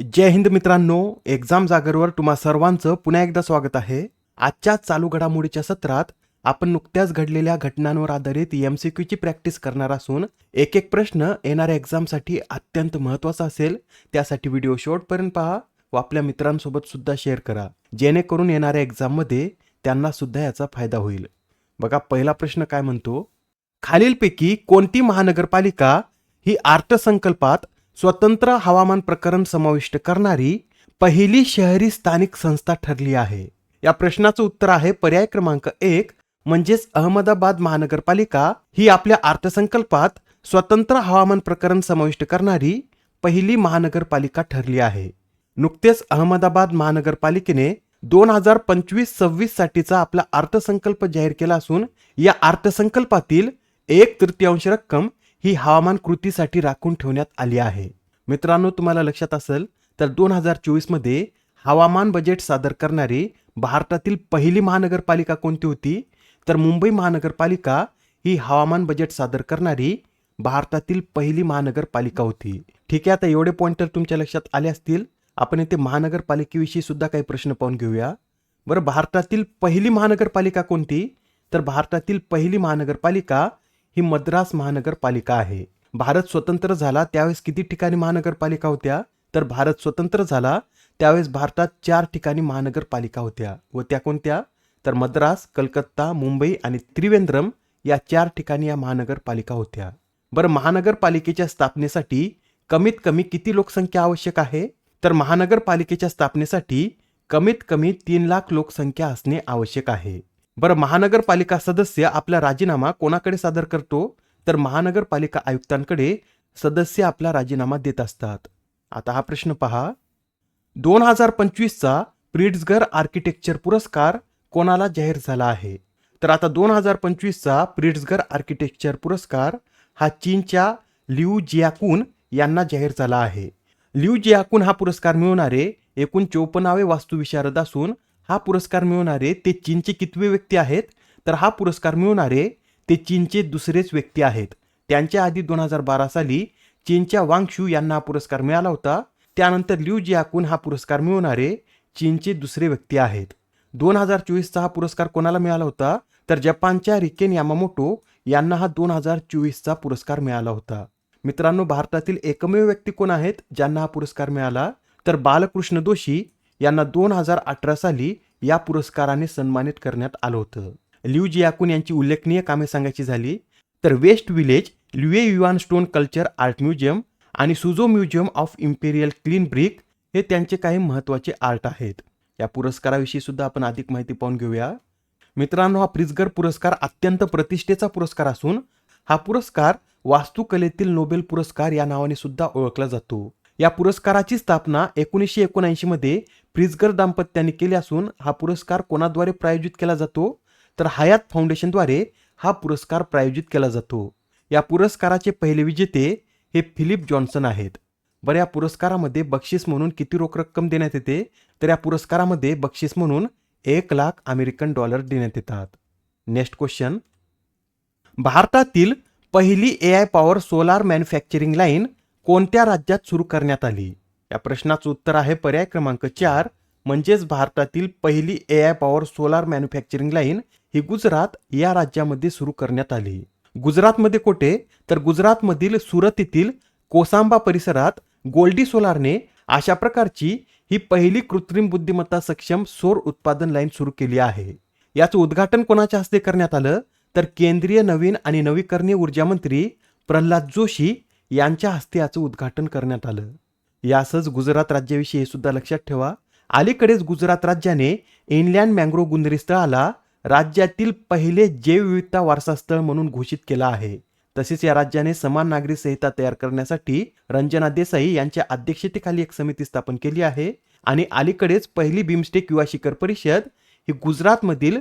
जय हिंद मित्रांनो एक्झाम जागरवर तुम्हा सर्वांचं पुन्हा एकदा स्वागत आहे. आजच्या चालू घडामोडीच्या सत्रात आपण नुकत्याच घडलेल्या घटनांवर आधारित एम सी क्यूची प्रॅक्टिस करणार असून एक एक प्रश्न येणाऱ्या एक्झामसाठी अत्यंत महत्त्वाचा असेल. त्यासाठी व्हिडिओ शेवटपर्यंत पहा व आपल्या मित्रांसोबत सुद्धा शेअर करा. जेणेकरून येणाऱ्या एक्झाममध्ये त्यांना सुद्धा याचा फायदा होईल. बघा पहिला प्रश्न काय म्हणतो? खालीलपैकी कोणती महानगरपालिका ही अर्थसंकल्पात स्वतंत्र हवामान प्रकरण समाविष्ट करणारी पहिली शहरी स्थानिक संस्था ठरली आहे. या प्रश्नाचं उत्तर आहे पर्याय क्रमांक एक म्हणजेच अहमदाबाद महानगरपालिका ही आपल्या अर्थसंकल्पात स्वतंत्र हवामान प्रकरण समाविष्ट करणारी पहिली महानगरपालिका ठरली आहे. नुकतेच अहमदाबाद महानगरपालिकेने दोन हजार पंचवीस सव्वीस साठीचा आपला अर्थसंकल्प जाहीर केला असून या अर्थसंकल्पातील एक तृतीयांश रक्कम ही हवामान कृतीसाठी राखून ठेवण्यात आली आहे. मित्रांनो तुम्हाला लक्षात असेल तर दोन हजार चोवीसमध्ये हवामान बजेट सादर करणारी भारतातील पहिली महानगरपालिका कोणती होती? तर मुंबई महानगरपालिका ही हवामान बजेट सादर करणारी भारतातील पहिली महानगरपालिका होती. ठीक आहे आता एवढे पॉईंट तर तुमच्या लक्षात आले असतील. आपण येथे महानगरपालिकेविषयी सुद्धा काही प्रश्न पाहून घेऊया. बरं भारतातील पहिली महानगरपालिका कोणती? तर भारतातील पहिली महानगरपालिका ही मद्रास महानगरपालिका आहे. भारत स्वतंत्र झाला त्यावेळेस किती ठिकाणी महानगरपालिका होत्या? तर भारत स्वतंत्र झाला त्यावेळेस भारतात चार ठिकाणी महानगरपालिका होत्या. व त्या कोणत्या? तर मद्रास कलकत्ता मुंबई आणि त्रिवेंद्रम या चार ठिकाणी या महानगरपालिका होत्या. बरं महानगरपालिकेच्या स्थापनेसाठी कमीत कमी किती लोकसंख्या आवश्यक आहे? तर महानगरपालिकेच्या स्थापनेसाठी कमीत कमी तीन लाख लोकसंख्या असणे आवश्यक आहे. बरं महानगरपालिका सदस्य आपला राजीनामा कोणाकडे सादर करतो? तर महानगरपालिका आयुक्तांकडे सदस्य आपला राजीनामा देत असतात. आता हा प्रश्न पहा. दोन हजार पंचवीसचा प्रिट्झगर आर्किटेक्चर पुरस्कार कोणाला जाहीर झाला आहे? तर आता दोन हजार पंचवीसचा प्रिट्झगर आर्किटेक्चर पुरस्कार हा चीनच्या लिऊ जियाकून यांना जाहीर झाला आहे. लिऊ जियाकून हा पुरस्कार मिळवणारे एकूण चौपन्नावे वास्तुविशारद असून हा पुरस्कार मिळवणारे ते चीनचे कितवे व्यक्ती आहेत? तर हा पुरस्कार मिळवणारे ते चीनचे दुसरेच व्यक्ती आहेत. त्यांच्या आधी दोन हजार बारा साली चीनच्या वांगशू यांना हा पुरस्कार मिळाला होता. त्यानंतर लिऊ जियाकून हा पुरस्कार मिळवणारे चीनचे दुसरे व्यक्ती आहेत. दोन हजार चोवीसचा हा पुरस्कार कोणाला मिळाला होता? तर जपानच्या रिकेन यामामोटो यांना हा दोन हजार चोवीसचा पुरस्कार मिळाला होता. मित्रांनो भारतातील एकमेव व्यक्ती कोण आहेत? ज्यांना हा पुरस्कार मिळाला? तर बालकृष्ण दोशी यांना दोन हजार अठरा साली या पुरस्काराने सन्मानित करण्यात आलं होतं. ल्यू जियाकून यांची उल्लेखनीय कामे सांगायची झाली तर west village Luye Yuan stone culture art museum आणि Suzhou museum of imperial kiln brick हे त्यांचे काही महत्त्वाचे आर्ट आहेत. या पुरस्काराविषयी सुद्धा आपण अधिक माहिती पाहून घेऊया. मित्रांनो हा प्रिझगर पुरस्कार अत्यंत प्रतिष्ठेचा पुरस्कार असून हा पुरस्कार वास्तुकलेतील नोबेल पुरस्कार या नावाने सुद्धा ओळखला जातो. या पुरस्काराची स्थापना एकोणीसशे एकोणऐंशी मध्ये प्रिझगर दाम्पत्याने केली असून हा पुरस्कार कोणाद्वारे प्रायोजित केला जातो? तर हयात फाउंडेशनद्वारे हा पुरस्कार प्रायोजित केला जातो. या पुरस्काराचे पहिले विजेते हे फिलिप जॉन्सन आहेत. बरं या पुरस्कारामध्ये बक्षीस म्हणून किती रोख रक्कम देण्यात येते? तर या पुरस्कारामध्ये बक्षीस म्हणून एक लाख अमेरिकन डॉलर देण्यात येतात. Next question. भारतातील पहिली A I power solar manufacturing line कोणत्या राज्यात सुरू करण्यात आली? या प्रश्नाचं उत्तर आहे पर्याय क्रमांक चार म्हणजेच भारतातील पहिली A I power solar manufacturing line ही गुजरात या राज्यामध्ये सुरू करण्यात आली. गुजरातमध्ये कोठे? तर गुजरातमधील सुरत येथील कोसांबा परिसरात गोल्डी सोलारने अशा प्रकारची ही पहिली कृत्रिम बुद्धिमत्ता सक्षम सौर उत्पादन लाईन सुरू केली आहे. याचं उद्घाटन कोणाच्या हस्ते करण्यात आलं? तर केंद्रीय नवीन आणि नवीकरणीय ऊर्जा मंत्री प्रल्हाद जोशी यांच्या हस्ते याचं उद्घाटन करण्यात आलं. यासच गुजरात राज्याविषयी हे सुद्धा लक्षात ठेवा. अलीकडेच गुजरात राज्याने इनलँड मँग्रोव गुंदरी स्थळाला राज्यातील पहिले जैवविविधता वारसास्थळ म्हणून घोषित केला आहे. तसेच या राज्याने समान नागरी संहिता तयार करण्यासाठी रंजना देसाई यांच्या अध्यक्षतेखाली एक समिती स्थापन केली आहे. आणि अलीकडेच पहिली बिमस्टेक युवा शिखर परिषद ही गुजरातमधील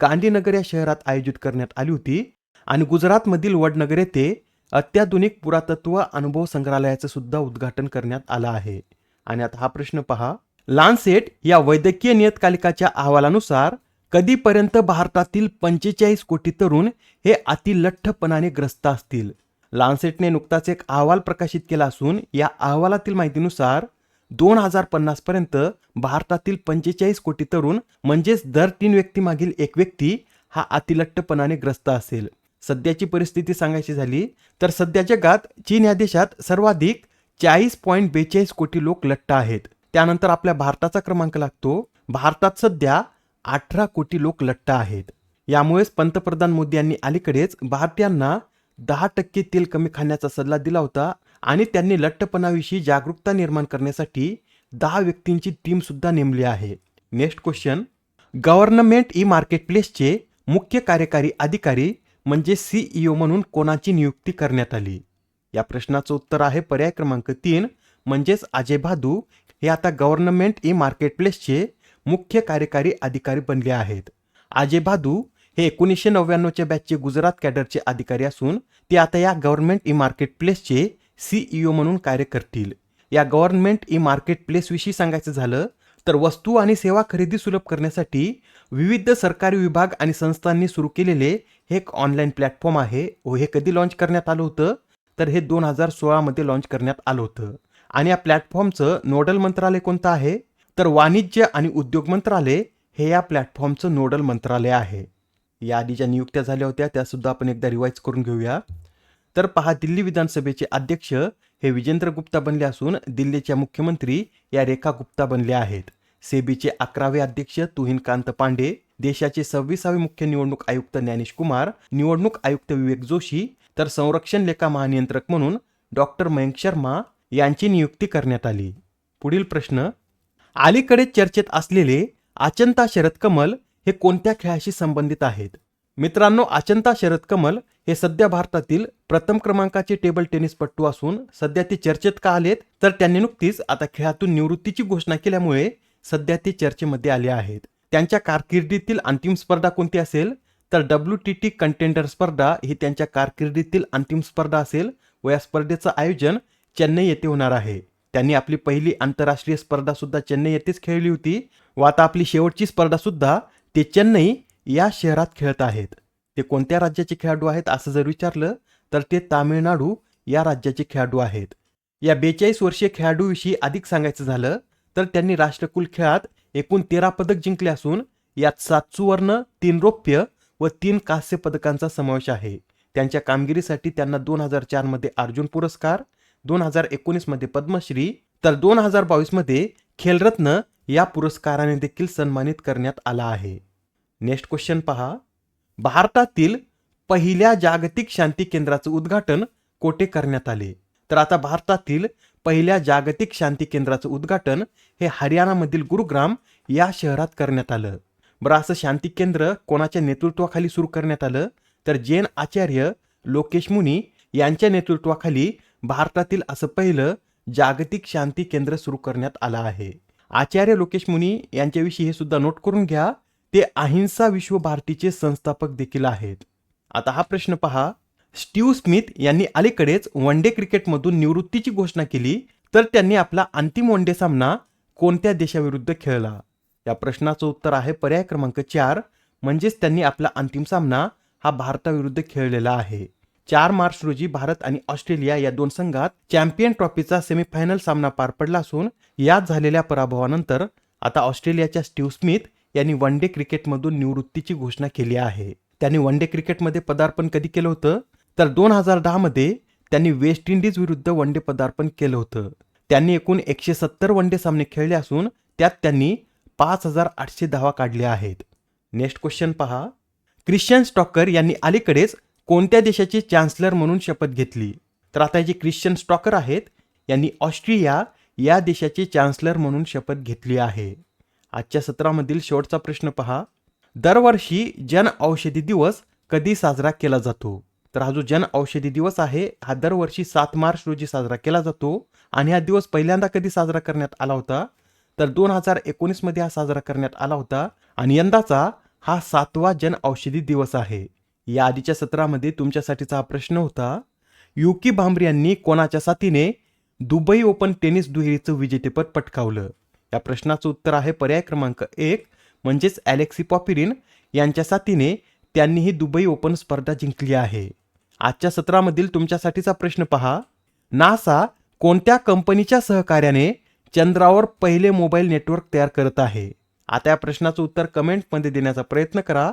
गांधीनगर या शहरात आयोजित करण्यात आली होती. आणि गुजरातमधील वडनगर येथे अत्याधुनिक पुरातत्व अनुभव संग्रहालयाचं सुद्धा उद्घाटन करण्यात आलं आहे. आणि आता हा प्रश्न पहा. लान्सेट या वैद्यकीय नियतकालिकाच्या अहवालानुसार कधीपर्यंत भारतातील पंचेचाळीस कोटी तरुण हे अतिलठ्ठपणाने ग्रस्त असतील? लान्सेटने नुकताच एक अहवाल प्रकाशित केला असून या अहवालातील माहितीनुसार दोन हजार पन्नासपर्यंत भारतातील पंचेचाळीस कोटी तरुण म्हणजेच दर तीन व्यक्तीमागील एक व्यक्ती हा अतिलठ्ठपणाने ग्रस्त असेल. सध्याची परिस्थिती सांगायची झाली तर सध्या जगात चीन या देशात सर्वाधिक चाळीस पॉईंट बेचाळीस कोटी लोक लठ्ठ आहेत. त्यानंतर आपल्या भारताचा क्रमांक लागतो. भारतात सध्या अठरा कोटी लोक लट्ट आहेत. यामुळेच पंतप्रधान मोदी यांनी अलीकडेच भारतीयांना दहा टक्के तेल कमी खाण्याचा सल्ला दिला होता आणि त्यांनी लठ्ठपणाविषयी जागरूकता निर्माण करण्यासाठी दहा व्यक्तींची टीम सुद्धा नेमली आहे. Next question government e market प्लेसचे मुख्य कार्यकारी अधिकारी म्हणजे सीईओ म्हणून कोणाची नियुक्ती करण्यात आली? या प्रश्नाचं उत्तर आहे पर्याय क्रमांक तीन म्हणजेच अजय भादू. हे आता गव्हर्नमेंट ई मार्केट प्लेसचे मुख्य कार्यकारी अधिकारी बनले आहेत. अजय भादू हे एकोणीसशे नव्याण्णवच्या बॅचचे गुजरात कॅडरचे अधिकारी असून ते आता या गव्हर्नमेंट ई मार्केट प्लेसचे सीईओ म्हणून कार्य करतील. या गव्हर्नमेंट ई मार्केट प्लेसविषयी सांगायचं झालं तर वस्तू आणि सेवा खरेदी सुलभ करण्यासाठी विविध सरकारी विभाग आणि संस्थांनी सुरू केलेले हे एक ऑनलाईन प्लॅटफॉर्म आहे. व हे कधी लॉन्च करण्यात आलं होतं? तर हे दोन हजार सोळामध्ये लॉन्च करण्यात आलं होतं. आणि या प्लॅटफॉर्मचं नोडल मंत्रालय कोणतं आहे? तर वाणिज्य आणि उद्योग मंत्रालय हे या प्लॅटफॉर्मचं नोडल मंत्रालय आहे. या आधी ज्या नियुक्त्या झाल्या होत्या त्यासुद्धा आपण एकदा रिवाईज करून घेऊया. तर पहा दिल्ली विधानसभेचे अध्यक्ष हे विजेंद्र गुप्ता बनले असून दिल्लीच्या मुख्यमंत्री या रेखा गुप्ता बनल्या आहेत. सेबीचे अकरावे अध्यक्ष तुहिनकांत पांडे देशाचे सव्वीसावे मुख्य निवडणूक आयुक्त ज्ञानेश कुमार निवडणूक आयुक्त विवेक जोशी तर संरक्षण लेखा महानियंत्रक म्हणून डॉक्टर मयंक शर्मा यांची नियुक्ती करण्यात आली. पुढील प्रश्न अलीकडे चर्चेत असलेले अचंता शरद कमल हे कोणत्या खेळाशी संबंधित आहेत? मित्रांनो अचंता शरद कमल हे सध्या भारतातील प्रथम क्रमांकाचे टेबल टेनिसपट्टू असून सध्या ते चर्चेत का आलेत? तर त्यांनी नुकतीच आता खेळातून निवृत्तीची घोषणा केल्यामुळे सध्या ते चर्चेमध्ये आले आहेत. त्यांच्या कारकिर्दीतील अंतिम स्पर्धा कोणती असेल? तर डब्ल्यू टी टी कंटेंडर स्पर्धा ही त्यांच्या कारकिर्दीतील अंतिम स्पर्धा असेल व या स्पर्धेचं आयोजन चेन्नई येथे होणार आहे. त्यांनी आपली पहिली आंतरराष्ट्रीय स्पर्धा सुद्धा चेन्नई येथेच खेळली होती व आता आपली शेवटची स्पर्धा सुद्धा ते चेन्नई या शहरात खेळत आहेत. ते कोणत्या राज्याचे खेळाडू आहेत असं जर विचारलं तर ते तामिळनाडू या राज्याचे खेळाडू आहेत. या बेचाळीस वर्षीय खेळाडूविषयी अधिक सांगायचं झालं तर त्यांनी राष्ट्रकुल खेळात एकूण तेरा पदक जिंकले असून यात सात सुवर्ण तीन रौप्य व तीन कांस्य पदकांचा समावेश आहे. त्यांच्या कामगिरीसाठी त्यांना दोन हजार चारमध्ये अर्जुन पुरस्कार दोन हजार एकोणीसमध्ये पद्मश्री तर दोन हजार बावीसमध्ये खेलरत्न या पुरस्काराने देखील सन्मानित करण्यात आला आहे. नेक्स्ट क्वेश्चन पहा. भारतातील पहिल्या जागतिक शांती केंद्राचं उद्घाटन कोठे करण्यात आले? तर आता भारतातील पहिल्या जागतिक शांती केंद्राचं उद्घाटन हे हरियाणामधील गुरुग्राम या शहरात करण्यात आलं. बरं असं शांती केंद्र कोणाच्या नेतृत्वाखाली सुरू करण्यात आलं? तर जैन आचार्य लोकेश मुनी यांच्या नेतृत्वाखाली भारतातील असं पहिलं जागतिक शांती केंद्र सुरू करण्यात आलं आहे. आचार्य लोकेश मुनी यांच्याविषयी हे सुद्धा नोट करून घ्या. ते अहिंसा विश्व भारतीचे संस्थापक देखील आहेत. आता हा प्रश्न पहा. स्टीव्ह स्मिथ यांनी अलीकडेच वन डे क्रिकेटमधून निवृत्तीची घोषणा केली तर त्यांनी आपला अंतिम वन डे सामना कोणत्या देशाविरुद्ध खेळला? या प्रश्नाचं उत्तर आहे पर्याय क्रमांक चार. म्हणजेच त्यांनी आपला अंतिम सामना हा भारताविरुद्ध खेळलेला आहे. चार मार्च रोजी भारत आणि ऑस्ट्रेलिया या दोन संघात चॅम्पियन ट्रॉफीचा सेमीफायनल सामना पार पडला असून यात झालेल्या पराभवानंतर आता ऑस्ट्रेलियाच्या स्टीव्ह स्मिथ यांनी वन डे क्रिकेटमधून निवृत्तीची घोषणा केली आहे. त्यांनी वन डे क्रिकेटमध्ये पदार्पण कधी केलं होतं? तर दोन हजार दहामध्ये त्यांनी वेस्ट इंडिज विरुद्ध वन डे पदार्पण केलं होतं. त्यांनी एकूण एकशे सत्तर वन डे सामने खेळले असून त्यात त्यांनी पाच हजार आठशे धावा काढल्या आहेत. नेक्स्ट क्वेश्चन पहा. क्रिश्चियन स्टॉकर यांनी अलीकडेच कोणत्या देशाचे चान्सलर म्हणून शपथ घेतली? तर आता जे क्रिश्चन स्टॉकर आहेत यांनी ऑस्ट्रिया या देशाचे चान्सलर म्हणून शपथ घेतली आहे. आजच्या सत्रामधील शेवटचा प्रश्न पहा. दरवर्षी जन औषधी दिवस कधी साजरा केला जातो? तर हा जो जन औषधी दिवस आहे हा दरवर्षी सात मार्च रोजी साजरा केला जातो आणि हा दिवस पहिल्यांदा कधी साजरा करण्यात आला होता? तर दोन हजार एकोणीसमध्ये हा साजरा करण्यात आला होता आणि यंदाचा हा सातवा जन औषधी दिवस आहे. या आधीच्या सत्रामध्ये तुमच्यासाठीचा हा प्रश्न होता युकी भांबरी यांनी कोणाच्या साथीने दुबई ओपन टेनिस दुहेरीचं विजेतेपद पटकावलं? या प्रश्नाचं उत्तर आहे पर्याय क्रमांक एक म्हणजेच ॲलेक्सी पॉपिरिन यांच्या साथीने त्यांनी ही दुबई ओपन स्पर्धा जिंकली आहे. आजच्या सत्रामधील तुमच्यासाठीचा प्रश्न पहा. नासा कोणत्या कंपनीच्या सहकार्याने चंद्रावर पहिले मोबाईल नेटवर्क तयार करत आहे? आता या प्रश्नाचं उत्तर कमेंटमध्ये देण्याचा प्रयत्न करा.